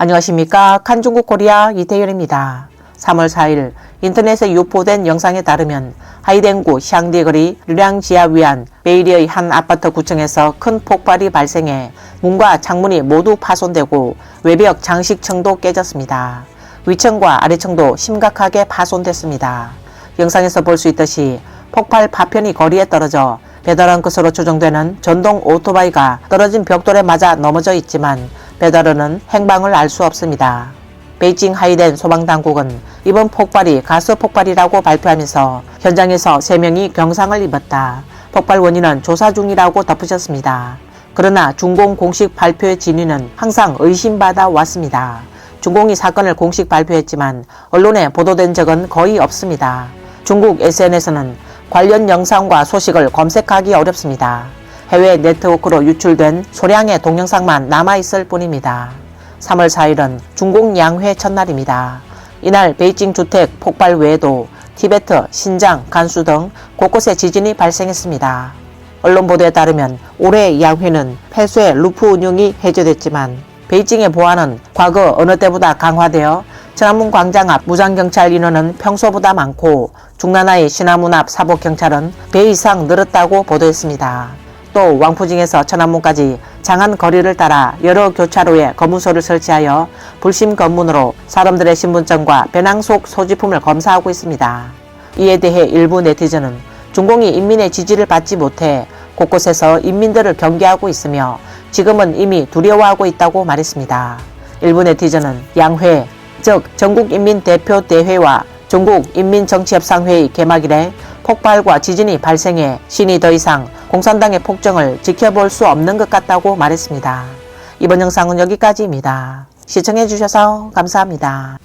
안녕하십니까. 칸중국 코리아 이태현입니다. 3월 4일 인터넷에 유포된 영상에 따르면 하이덴구 샹디거리 류량지하 위안 베이리의 한 아파트 구층에서 큰 폭발이 발생해 문과 창문이 모두 파손되고 외벽 장식층도 깨졌습니다. 위층과 아래층도 심각하게 파손됐습니다. 영상에서 볼 수 있듯이 폭발 파편이 거리에 떨어져 배달원 것으로 추정되는 전동 오토바이가 떨어진 벽돌에 맞아 넘어져 있지만 배달원은 행방을 알 수 없습니다. 베이징 하이덴 소방당국은 이번 폭발이 가스 폭발이라고 발표하면서 현장에서 3명이 경상을 입었다. 폭발 원인은 조사 중이라고 덧붙였습니다. 그러나 중공 공식 발표의 진위는 항상 의심받아 왔습니다. 중공이 사건을 공식 발표했지만 언론에 보도된 적은 거의 없습니다. 중국 SNS는 관련 영상과 소식을 검색하기 어렵습니다. 해외 네트워크로 유출된 소량의 동영상만 남아있을 뿐입니다. 3월 4일은 중공 양회 첫날입니다. 이날 베이징 주택 폭발 외에도 티베트, 신장, 간수 등 곳곳에 지진이 발생했습니다. 언론 보도에 따르면 올해 양회는 폐쇄 루프 운영이 해제됐지만 베이징의 보안은 과거 어느 때보다 강화되어 천안문 광장 앞 무장경찰 인원은 평소보다 많고 중나나의 신화문 앞 사복경찰은 배 이상 늘었다고 보도했습니다. 또 왕푸징에서 천안문까지 장한 거리를 따라 여러 교차로에 검문소를 설치하여 불심 검문으로 사람들의 신분증과 배낭 속 소지품을 검사하고 있습니다. 이에 대해 일부 네티즌은 중공이 인민의 지지를 받지 못해 곳곳에서 인민들을 경계하고 있으며 지금은 이미 두려워하고 있다고 말했습니다. 일부 네티즌은 양회, 즉 전국인민대표대회와 중국인민정치협상회의 개막일에 폭발과 지진이 발생해 신이 더 이상 공산당의 폭정을 지켜볼 수 없는 것 같다고 말했습니다. 이번 영상은 여기까지입니다. 시청해주셔서 감사합니다.